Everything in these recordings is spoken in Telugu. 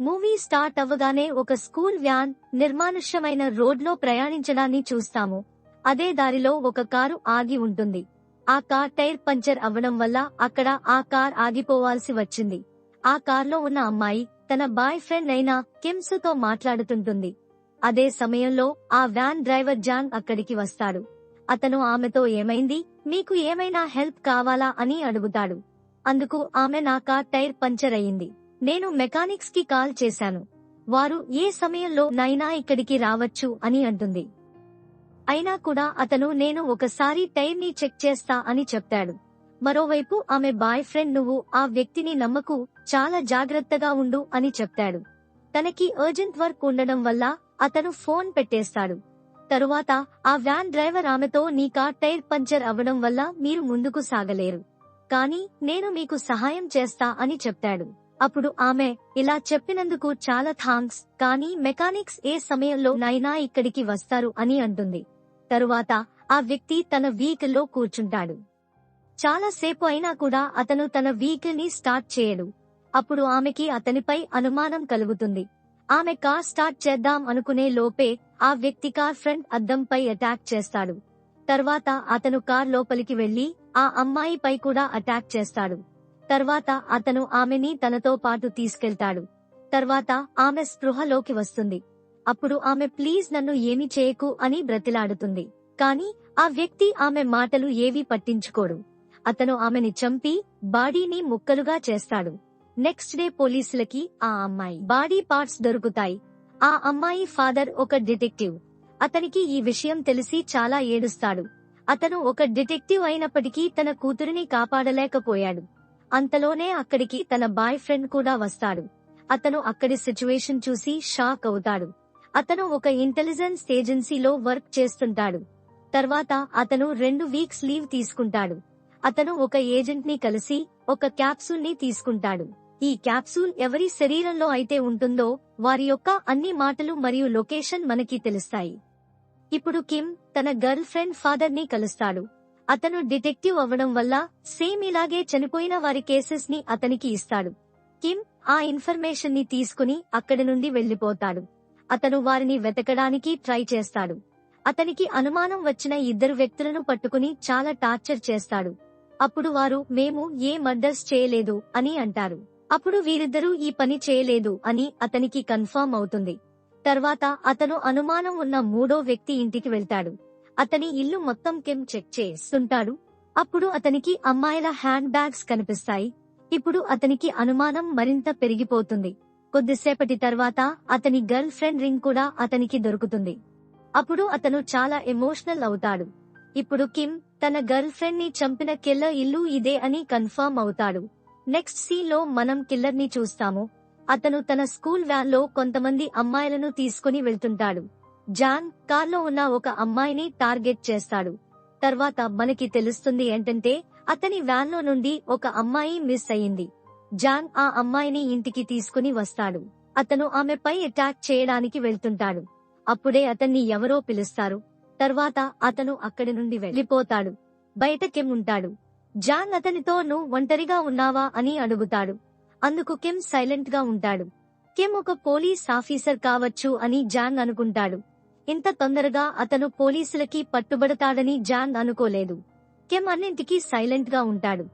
మూవీ స్టార్ట్ అవ్వగానే ఒక స్కూల్ వ్యాన్ నిర్మానుష్యమైన రోడ్లో ప్రయాణించడాన్ని చూస్తాము. అదే దారిలో ఒక కారు ఆగి ఉంటుంది. ఆ కార్ టైర్ పంచర్ అవ్వడం వల్ల అక్కడ ఆ కార్ ఆగిపోవాల్సి వచ్చింది. ఆ కార్లో ఉన్న అమ్మాయి తన బాయ్ ఫ్రెండ్ అయిన కిమ్సుతో మాట్లాడుతుంటుంది. అదే సమయంలో ఆ వ్యాన్ డ్రైవర్ జాన్ అక్కడికి వస్తాడు. అతను ఆమెతో ఏమైంది? మీకు ఏమైనా హెల్ప్ కావాలా అని అడుగుతాడు. అందుకు ఆమె నా కార్ టైర్ పంచర్ అయింది. నేను మెకానిక్స్కి కాల్ చేశాను. వారు ఏ సమయంలో నైనా ఇక్కడికి రావచ్చు అని అంటుంది. అయినా కూడా అతను నేను ఒకసారి టైర్ని చెక్ చేస్తా అని చెప్తాడు. మరోవైపు ఆమె బాయ్ ఫ్రెండ్ నువ్వు ఆ వ్యక్తిని నమ్మకు చాలా జాగ్రత్తగా ఉండు అని చెప్తాడు. తనకి అర్జెంట్ వర్క్ ఉండడం వల్ల అతను ఫోన్ పెట్టేస్తాడు. తరువాత ఆ వ్యాన్ డ్రైవర్ ఆమెతో నీ కార్ టైర్ పంచర్ అవ్వడం వల్ల మీరు ముందుకు సాగలేరు. కానీ నేను మీకు సహాయం చేస్తా అని చెప్తాడు. అప్పుడు ఆమె ఇలా చెప్పినందుకు చాలా థాంక్స్ కానీ మెకానిక్స్ ఏ సమయంలో నైనా ఇక్కడికి వస్తారు అని అంటుంది. తరువాత ఆ వ్యక్తి తన వెహికల్లో కూర్చుంటాడు. చాలా సేపు అయినా కూడా అతను తన వెహికల్ని స్టార్ట్ చేయడు. అప్పుడు ఆమెకి అతనిపై అనుమానం కలుగుతుంది. ఆమె కార్ స్టార్ట్ చేద్దాం అనుకునే లోపే ఆ వ్యక్తి కార్ ఫ్రంట్ అద్దంపై అటాక్ చేస్తాడు. తర్వాత అతను కార్ లోపలికి వెళ్ళి ఆ అమ్మాయిపై కూడా అటాక్ చేస్తాడు. తర్వాత అతను ఆమెని తనతో పాటు తీసుకెళ్తాడు. తర్వాత ఆమె స్పృహలోకి వస్తుంది. అప్పుడు ఆమె ప్లీజ్ నన్ను ఏమి చేయకు అని బ్రతిలాడుతుంది. కాని ఆ వ్యక్తి ఆమె మాటలు ఏవీ పట్టించుకోడు. అతను ఆమెని చంపి బాడీని ముక్కలుగా చేస్తాడు. నెక్స్ట్ డే పోలీసులకి ఆ అమ్మాయి బాడీ పార్ట్స్ దొరుకుతాయి. ఆ అమ్మాయి ఫాదర్ ఒక డిటెక్టివ్. అతనికి ఈ విషయం తెలిసి చాలా ఏడుస్తాడు. అతను ఒక డిటెక్టివ్ అయినప్పటికీ తన కూతురిని కాపాడలేకపోయాడు. అంతలోనే అక్కడికి తన బాయ్ ఫ్రెండ్ కూడా వస్తాడు. అతను అక్కడి సిచ్యువేషన్ చూసి షాక్ అవుతాడు. అతను ఒక ఇంటెలిజెన్స్ ఏజెన్సీలో వర్క్ చేస్తుంటాడు. తర్వాత అతను రెండు వీక్స్ లీవ్ తీసుకుంటాడు. అతను ఒక ఏజెంట్ని కలిసి ఒక క్యాప్సూల్ని తీసుకుంటాడు. ఈ క్యాప్సూల్ ఎవరి శరీరంలో అయితే ఉంటుందో వారి యొక్క అన్ని మాటలు మరియు లొకేషన్ మనకి తెలుస్తాయి. ఇప్పుడు కిమ్ తన గర్ల్ ఫ్రెండ్ ఫాదర్ని కలుస్తాడు. అతను డిటెక్టివ్ అవ్వడం వల్ల సేమ్ ఇలాగే చనిపోయిన వారి కేసెస్ని అతనికి ఇస్తాడు. కిమ్ ఆ ఇన్ఫర్మేషన్ని తీసుకుని అక్కడి నుండి వెళ్ళిపోతాడు అతను వారిని వెతకడానికి ట్రై చేస్తాడు. అతనికి అనుమానం వచ్చిన ఇద్దరు వ్యక్తులను పట్టుకుని చాలా టార్చర్ చేస్తాడు. అప్పుడు వారు మేము ఏ మర్డర్స్ చేయలేదు అని అంటారు. అప్పుడు వీరిద్దరూ ఈ పని చేయలేదు అని అతనికి కన్ఫర్మ్ అవుతుంది. తర్వాత అతను అనుమానం ఉన్న మూడో వ్యక్తి ఇంటికి వెళ్తాడు. అతని ఇల్లు మొత్తం కెమ్ చెక్ చేస్తుంటాడు. అప్పుడు అతనికి అమ్మాయిల హ్యాండ్ బ్యాగ్స్ కనిపిస్తాయి. ఇప్పుడు అతనికి అనుమానం మరింత పెరిగిపోతుంది. కొద్దిసేపటి తర్వాత అతని గర్ల్ ఫ్రెండ్ రింగ్ కూడా అతనికి దొరుకుతుంది. అప్పుడు అతను చాలా ఎమోషనల్ అవుతాడు. ఇప్పుడు కిమ్ తన గర్ల్ ఫ్రెండ్ని చంపిన కిల్లర్ ఇల్లు ఇదే అని కన్ఫర్మ్ అవుతాడు. నెక్స్ట్ సీన్లో మనం కిల్లర్ని చూస్తాము. అతను తన స్కూల్ వ్యాన్లో కొంతమంది అమ్మాయిలను తీసుకుని వెళ్తుంటాడు. జాన్ కార్లో ఉన్న ఒక అమ్మాయిని టార్గెట్ చేస్తాడు. తర్వాత మనకి తెలుస్తుంది ఏంటంటే అతని వ్యాన్లో నుండి ఒక అమ్మాయి మిస్ అయింది జాన్ ఆ అమ్మాయిని ఇంటికి తీసుకుని వస్తాడు. అతను ఆమెపై అటాక్ చేయడానికి వెళ్తుంటాడు. అప్పుడే అతన్ని ఎవరో పిలుస్తారు. తర్వాత అతను అక్కడి నుండి వెళ్ళిపోతాడు బయట కిమ్ ఉంటాడు? జాన్ అతనితో నువ్వు ఒంటరిగా ఉన్నావా? అని అడుగుతాడు. అందుకు కిమ్ సైలెంట్గా ఉంటాడు. కిమ్ ఒక పోలీస్ ఆఫీసర్ కావచ్చు అని జాన్ అనుకుంటాడు. ఇంత తొందరగా అతను పోలీసులకి పట్టుబడతాడని జాన్ అనుకోలేదు. కెమ్ అన్నింటికీ సైలెంట్గా ఉంటాడు.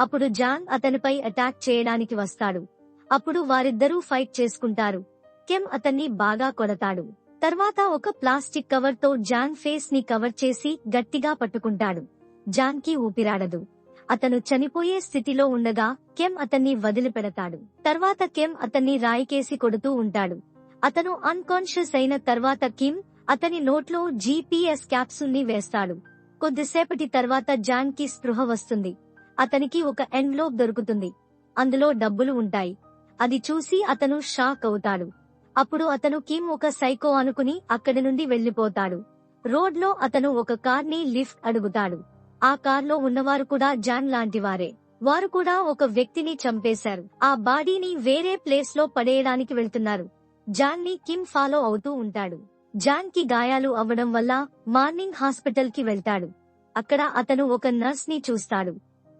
అప్పుడు జాన్ అతనిపై అటాక్ చేయడానికి వస్తాడు. అప్పుడు వారిద్దరూ ఫైట్ చేసుకుంటారు. కెమ్ అతన్ని బాగా కొడతాడు. తర్వాత ఒక ప్లాస్టిక్ కవర్తో జాన్ ఫేస్ని కవర్ చేసి గట్టిగా పట్టుకుంటాడు. జాన్కి ఊపిరాడదు. అతను చనిపోయే స్థితిలో ఉండగా కెమ్ అతన్ని వదిలిపెడతాడు. తర్వాత కెమ్ అతన్ని రాయికేసి కొడుతూ ఉంటాడు. అతను అన్కాన్షియస్ అయిన తర్వాత కిమ్ అతని నోట్లో జీపీఎస్ క్యాప్సూల్ని వేస్తాడు. కొద్దిసేపటి తర్వాత జాన్కి స్పృహ వస్తుంది. అతనికి ఒక ఎన్లోప్ దొరుకుతుంది. అందులో డబ్బులు ఉంటాయి. అది చూసి అతను షాక్ అవుతాడు. అప్పుడు అతను కిమ్ ఒక సైకో అనుకుని అక్కడి నుండి వెళ్ళిపోతాడు రోడ్లో అతను ఒక కార్ని లిఫ్ట్ అడుగుతాడు. ఆ కార్లో ఉన్నవారు కూడా జాన్ లాంటివారే. వారు కూడా ఒక వ్యక్తిని చంపేశారు. ఆ బాడీని వేరే ప్లేస్లో పడేయడానికి వెళ్తున్నారు. జాన్ని కిమ్ ఫాలో అవుతూ ఉంటాడు. జాన్కి గాయాలు అవ్వడం వల్ల మార్నింగ్ హాస్పిటల్కి వెళ్తాడు. అక్కడ అతను ఒక నర్స్ని చూస్తాడు.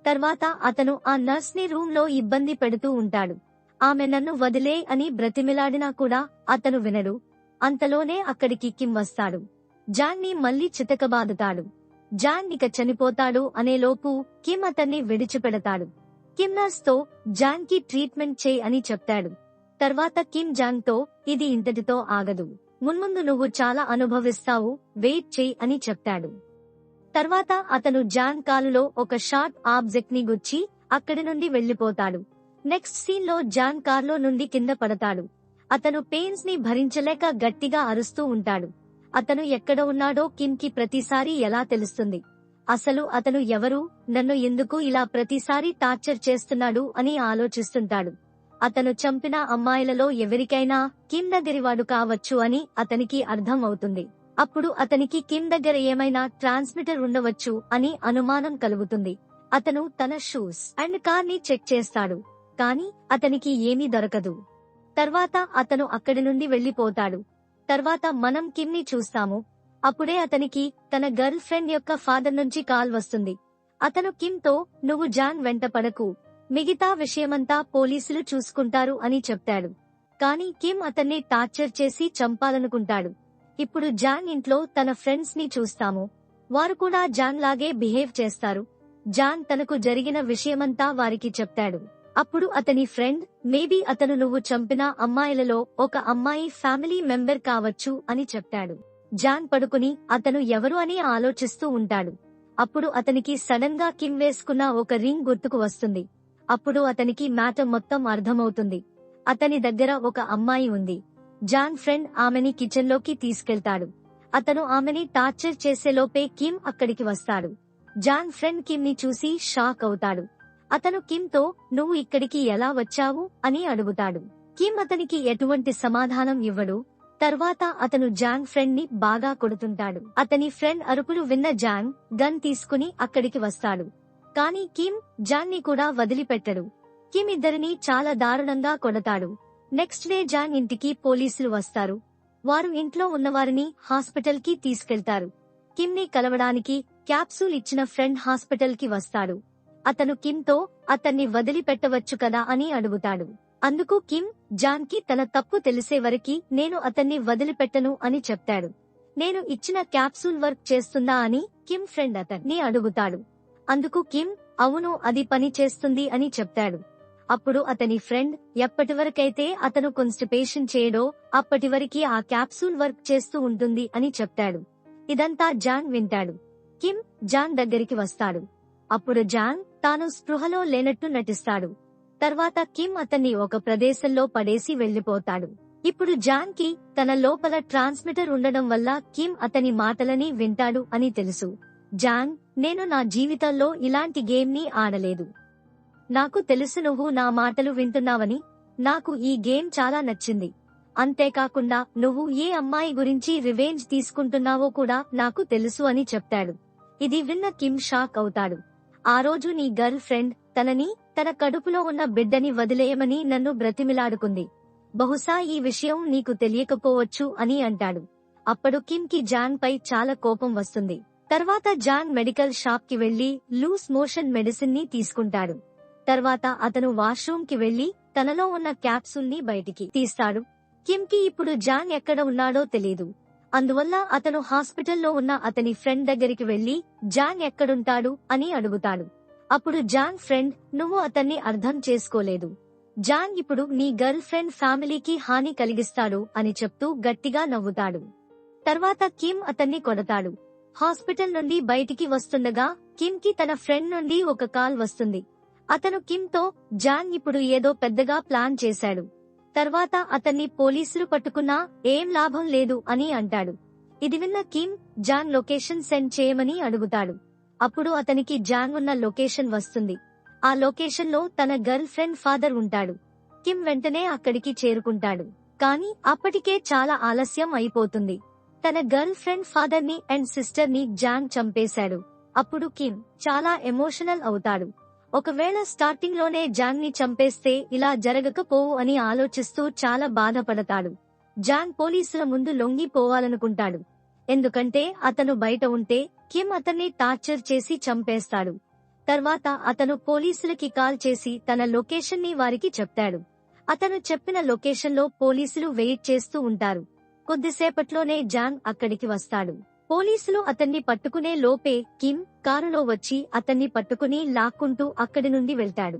తర్వాత అతను ఆ నర్స్ని రూమ్లో ఇబ్బంది పెడుతూ ఉంటాడు. ఆమె నన్ను వదిలే అని బ్రతిమిలాడినా కూడా అతను వినడు. అంతలోనే అక్కడికి కిమ్ వస్తాడు. జాన్ని మళ్ళీ చితకబాదుతాడు. జాన్ ఇక చనిపోతాడు అనేలోపు కిమ్ అతన్ని విడిచిపెడతాడు. కిమ్ నర్స్తో జాన్కి ట్రీట్మెంట్ చేయి అని చెప్తాడు. తర్వాత కిమ్ జాన్తో ఇది ఇంతటితో ఆగదు. మున్ముందు నువ్వు చాలా అనుభవిస్తావు వెయిట్ చేయి అని చెప్తాడు తర్వాత అతను జాన్ కాలులో ఒక షార్ట్ ఆబ్జెక్ట్ని గుచ్చి అక్కడి నుండి వెళ్ళిపోతాడు నెక్స్ట్ సీన్లో జాన్ కార్లో నుండి కింద పడతాడు. అతను పెయిన్స్ని భరించలేక గట్టిగా అరుస్తూ ఉంటాడు. అతను ఎక్కడ ఉన్నాడో కిమ్కి ప్రతిసారి ఎలా తెలుస్తుంది? అసలు అతను ఎవరు? నన్ను ఎందుకు ఇలా ప్రతిసారి టార్చర్ చేస్తున్నాడు అని ఆలోచిస్తుంటాడు. అతను చంపిన అమ్మాయిలలో ఎవరికైనా కిమ్ దగ్గరివాడు కావచ్చు అని అతనికి అర్థం అవుతుంది అప్పుడు అతనికి కిమ్ దగ్గర ఏమైనా ట్రాన్స్మిటర్ ఉండవచ్చు అని అనుమానం కలుగుతుంది. అతను తన షూస్ అండ్ కార్ని చెక్ చేస్తాడు. కాని అతనికి ఏమీ దొరకదు. తర్వాత అతను అక్కడి నుండి వెళ్ళిపోతాడు తర్వాత మనం కిమ్ని చూస్తాము. అప్పుడే అతనికి తన గర్ల్ ఫ్రెండ్ యొక్క ఫాదర్ నుంచి కాల్ వస్తుంది. అతను కిమ్తో నువ్వు జాన్ వెంట పడకు. మిగతా విషయమంతా పోలీసులు చూసుకుంటారు అని చెప్తాడు. కానీ కిమ్ అతన్ని టార్చర్ చేసి చంపాలనుకుంటాడు. ఇప్పుడు జాన్ ఇంట్లో తన ఫ్రెండ్స్ని చూస్తాము. వారు కూడా జాన్ లాగే బిహేవ్ చేస్తారు. జాన్ తనకు జరిగిన విషయమంతా వారికి చెప్తాడు. అప్పుడు అతని ఫ్రెండ్ మేబీ అతను నువ్వు చంపిన అమ్మాయిలలో ఒక అమ్మాయి ఫ్యామిలీ మెంబర్ కావచ్చు అని చెప్తాడు. జాన్ పడుకుని అతను ఎవరు అని ఆలోచిస్తూ ఉంటాడు. అప్పుడు అతనికి సడన్గా కిమ్ వేసుకున్న ఒక రింగ్ గుర్తుకు వస్తుంది. అప్పుడు అతనికి మ్యాటర్ మొత్తం అర్థమవుతుంది. అతని దగ్గర ఒక అమ్మాయి ఉంది. జాన్ ఫ్రెండ్ ఆమెని కిచెన్లోకి తీసుకెళ్తాడు. అతను ఆమెని టార్చర్ చేసేలోపే కిమ్ అక్కడికి వస్తాడు. జాన్ ఫ్రెండ్ కిమ్ని చూసి షాక్ అవుతాడు. అతను కిమ్తో నువ్వు ఇక్కడికి ఎలా వచ్చావు? అని అడుగుతాడు. కిమ్ అతనికి ఎటువంటి సమాధానం ఇవ్వడు. తర్వాత అతను జాన్ ఫ్రెండ్ని బాగా కొడుతుంటాడు. అతని ఫ్రెండ్ అరుపులు విన్న జాన్ గన్ తీసుకుని అక్కడికి వస్తాడు. కానీ కిమ్ జాన్ని కూడా వదిలిపెట్టడు. కిమ్ ఇద్దరిని చాలా దారుణంగా కొడతాడు. నెక్స్ట్ డే జాన్ ఇంటికి పోలీసులు వస్తారు. వారు ఇంట్లో ఉన్నవారిని హాస్పిటల్కి తీసుకెళ్తారు. కిమ్ని కలవడానికి క్యాప్సూల్ ఇచ్చిన ఫ్రెండ్ హాస్పిటల్కి వస్తాడు. అతను కిమ్తో అతన్ని వదిలిపెట్టవచ్చు కదా అని అడుగుతాడు. అందుకు కిమ్ జాన్కి తన తప్పు తెలిసే వరకు నేను అతన్ని వదిలిపెట్టను అని చెప్తాడు. నేను ఇచ్చిన క్యాప్సూల్ వర్క్ చేస్తుందా అని కిమ్ ఫ్రెండ్ అతన్ని అడుగుతాడు. అందుకు కిమ్ అవును అది పని చేస్తుంది అని చెప్తాడు. అప్పుడు అతని ఫ్రెండ్ ఎప్పటివరకైతే అతను కాన్స్టిపేషన్ చేయడో అప్పటివరకు ఆ క్యాప్సూల్ వర్క్ చేస్తూ ఉంటుంది అని చెప్తాడు. ఇదంతా జాన్ వింటాడు. కిమ్ జాన్ దగ్గరికి వస్తాడు. అప్పుడు జాన్ తాను స్పృహలో లేనట్టు నటిస్తాడు. తర్వాత కిమ్ అతన్ని ఒక ప్రదేశంలో పడేసి వెళ్ళిపోతాడు ఇప్పుడు జాన్కి తన లోపల ట్రాన్స్మిటర్ ఉండడం వల్ల కిమ్ అతని మాటలని వింటాడు అని తెలుసు. జాన్ నేను నా జీవితంలో ఇలాంటి గేమ్ని ఆడలేదు. నాకు తెలుసు నువ్వు నా మాటలు వింటున్నావని నాకు ఈ గేమ్ చాలా నచ్చింది. అంతేకాకుండా నువ్వు ఏ అమ్మాయి గురించి రివెంజ్ తీసుకుంటున్నావో కూడా నాకు తెలుసు అని చెప్తాడు. ఇది విన్న కిమ్ షాక్ అవుతాడు. ఆ రోజు నీ గర్ల్ ఫ్రెండ్ తనని తన కడుపులో ఉన్న బిడ్డని వదిలేయమని నన్ను బ్రతిమిలాడుకుంది. బహుశా ఈ విషయం నీకు తెలియకపోవచ్చు అని అంటాడు. అప్పుడు కిమ్కి జాన్ పై చాలా కోపం వస్తుంది. తర్వాత జాన్ మెడికల్ షాప్కి వెళ్ళి లూస్ మోషన్ మెడిసిన్ని తీసుకుంటాడు. తర్వాత అతను వాష్రూమ్కి వెళ్ళి తనలో ఉన్న క్యాప్సూల్ని బయటికి తీస్తాడు. కిమ్కి ఇప్పుడు జాన్ ఎక్కడ ఉన్నాడో తెలియదు అందువల్ల అతను హాస్పిటల్లో ఉన్న అతని ఫ్రెండ్ దగ్గరికి వెళ్ళి జాన్ ఎక్కడుంటాడు? అని అడుగుతాడు. అప్పుడు జాన్ ఫ్రెండ్ నువ్వు అతన్ని అర్థం చేసుకోలేదు. జాన్ ఇప్పుడు నీ గర్ల్ ఫ్రెండ్ ఫ్యామిలీకి హాని కలిగిస్తాడు అని చెప్తూ గట్టిగా నవ్వుతాడు. తర్వాత కిమ్ అతన్ని కొడతాడు. హాస్పిటల్ నుండి బయటికి వస్తుండగా కిమ్కి తన ఫ్రెండ్ నుండి ఒక కాల్ వస్తుంది. అతను కిమ్తో జాన్ ఇప్పుడు ఏదో పెద్దగా ప్లాన్ చేశాడు. తర్వాత అతన్ని పోలీసులు పట్టుకున్నా ఏం లాభం లేదు అని అంటాడు. ఇది విన్న కిమ్ జాన్ లొకేషన్ సెండ్ చేయమని అడుగుతాడు. అప్పుడు అతనికి జాన్ ఉన్న లొకేషన్ వస్తుంది. ఆ లొకేషన్లో తన గర్ల్ ఫ్రెండ్ ఫాదర్ ఉంటాడు. కిమ్ వెంటనే అక్కడికి చేరుకుంటాడు. కానీ అప్పటికే చాలా ఆలస్యం అయిపోతుంది. తన గర్ల్ ఫ్రెండ్ ఫాదర్ని అండ్ సిస్టర్ని జాన్ చంపేశాడు. అప్పుడు కిమ్ చాలా ఎమోషనల్ అవుతాడు. ఒకవేళ స్టార్టింగ్లోనే జాన్ని చంపేస్తే ఇలా జరగకపోవు అని ఆలోచిస్తూ చాలా బాధపడతాడు. జాన్ పోలీసుల ముందు లొంగిపోవాలనుకుంటాడు ఎందుకంటే అతను బయట ఉంటే కిమ్ అతన్ని టార్చర్ చేసి చంపేస్తాడు. తర్వాత అతను పోలీసులకి కాల్ చేసి తన లొకేషన్ని వారికి చెప్తాడు. అతను చెప్పిన లొకేషన్లో పోలీసులు వెయిట్ చేస్తూ ఉంటారు. కొద్దిసేపట్లోనే జాన్ అక్కడికి వస్తాడు. పోలీసులు అతన్ని పట్టుకునే లోపే కిమ్ కారులో వచ్చి అతన్ని పట్టుకుని లాక్కుంటూ అక్కడి నుండి వెళ్తాడు.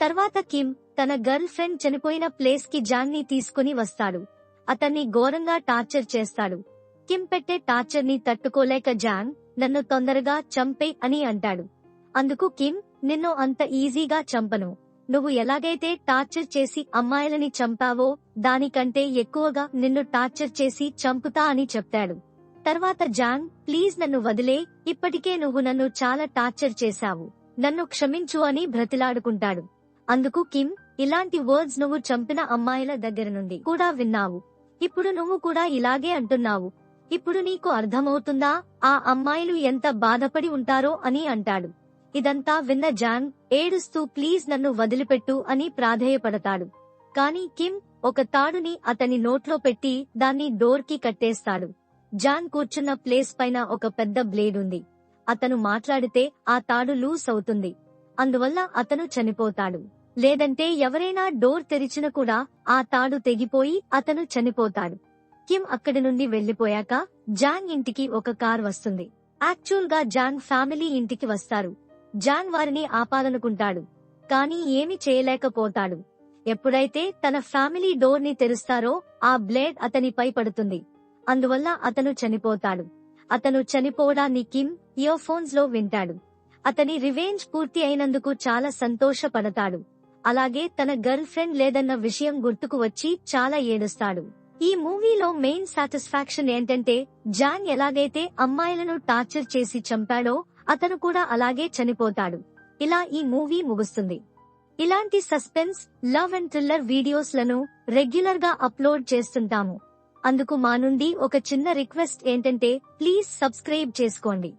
తర్వాత కిమ్ తన గర్ల్ ఫ్రెండ్ చనిపోయిన ప్లేస్కి జాన్ని తీసుకుని వస్తాడు. అతన్ని ఘోరంగా టార్చర్ చేస్తాడు. కిమ్ పెట్టే టార్చర్ని తట్టుకోలేక జాన్ నన్ను తొందరగా చంపే అని అంటాడు. అందుకు కిమ్ నిన్ను అంత ఈజీగా చంపను. నువ్వు ఎలాగైతే టార్చర్ చేసి అమ్మాయిలని చంపావో దానికంటే ఎక్కువగా నిన్ను టార్చర్ చేసి చంపుతా అని చెప్తాడు. తర్వాత జాన్ ప్లీజ్ నన్ను వదిలే ఇప్పటికే నువ్వు నన్ను చాలా టార్చర్ చేశావు. నన్ను క్షమించు అని బ్రతిలాడుకుంటాడు. అందుకు కిమ్ ఇలాంటి వర్డ్స్ నువ్వు చంపిన అమ్మాయిల దగ్గర నుండి కూడా విన్నావు. ఇప్పుడు నువ్వు కూడా ఇలాగే అంటున్నావు. ఇప్పుడు నీకు అర్థమవుతుందా ఆ అమ్మాయిలు ఎంత బాధపడి ఉంటారో అని అంటాడు. ఇదంతా విన్న జాన్ ఏడుస్తూ ప్లీజ్ నన్ను వదిలిపెట్టు అని ప్రాధేయపడతాడు. కాని కిమ్ ఒక తాడుని అతని నోట్లో పెట్టి దాన్ని డోర్కి కట్టేస్తాడు. జాన్ కూర్చున్న ప్లేస్ పైన ఒక పెద్ద బ్లేడ్ ఉంది అతను మాట్లాడితే ఆ తాడు లూస్ అవుతుంది. అందువల్ల అతను చనిపోతాడు. లేదంటే ఎవరైనా డోర్ తెరిచిన కూడా ఆ తాడు తెగిపోయి అతను చనిపోతాడు. కిమ్ అక్కడి నుండి వెళ్ళిపోయాక జాన్ ఇంటికి ఒక కార్ వస్తుంది. యాక్చువల్గా జాన్ ఫ్యామిలీ ఇంటికి వస్తారు. జాన్ వారిని ఆపాలనుకుంటాడు. కానీ ఏమి చేయలేకపోతాడు. ఎప్పుడైతే తన ఫ్యామిలీ డోర్ని తెరుస్తారో ఆ బ్లేడ్ అతనిపై పడుతుంది. అందువల్ల అతను చనిపోతాడు. అతను చనిపోవడాన్ని కిమ్ ఇయర్ఫోన్స్లో వింటాడు. అతని రివెంజ్ పూర్తి అయినందుకు చాలా సంతోషపడతాడు. అలాగే తన గర్ల్ ఫ్రెండ్ లేదన్న విషయం గుర్తుకు వచ్చి చాలా ఏడుస్తాడు. ఈ మూవీలో మెయిన్ సాటిస్ఫాక్షన్ ఏంటంటే జాన్ ఎలాగైతే అమ్మాయిలను టార్చర్ చేసి చంపాడో అతను కూడా అలాగే చనిపోతాడు. ఇలా ఈ మూవీ ముగుస్తుంది. ఇలాంటి సస్పెన్స్ లవ్ అండ్ థ్రిల్లర్ వీడియోస్లను రెగ్యులర్గా అప్లోడ్ చేస్తుంటాము. అందుకు మా నుండి ఒక చిన్న రిక్వెస్ట్ ఏంటంటే ప్లీజ్ సబ్స్క్రైబ్ చేసుకోండి.